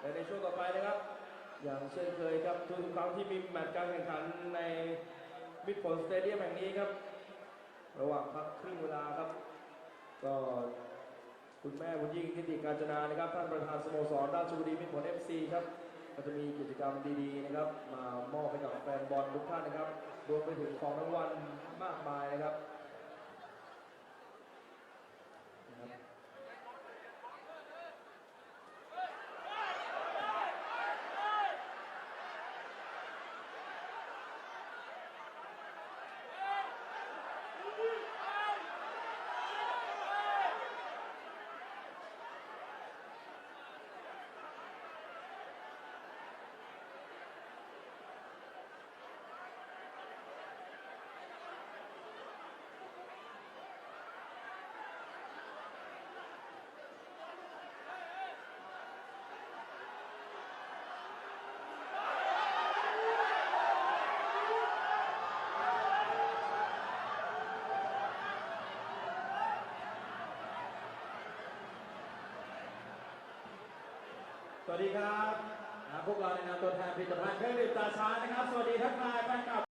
และในช่วงต่อไปนะครับ อย่างเช่นเคยครับทุกครั้งที่มีแมตช์การแข่งขันในมิดผลสเตเดียมแห่งนี้ครับ ระหว่างพักครึ่งเวลาครับ ก็คุณแม่บุญยิ่งนิติการจนานะครับท่านประธานสโมสรราชบุรีมิตรผลเอฟซีครับก็จะมีกิจกรรมดีๆนะครับ มามอบให้กับแฟนบอลทุกท่านนะครับ รวมไปถึงของรางวัลมาก สวัสดีครับพวกเราในนามตัวแทนผลิตภัณฑ์เครื่องดื่มตาช้างนะครับ สวัสดีทักทายแฟนคลับ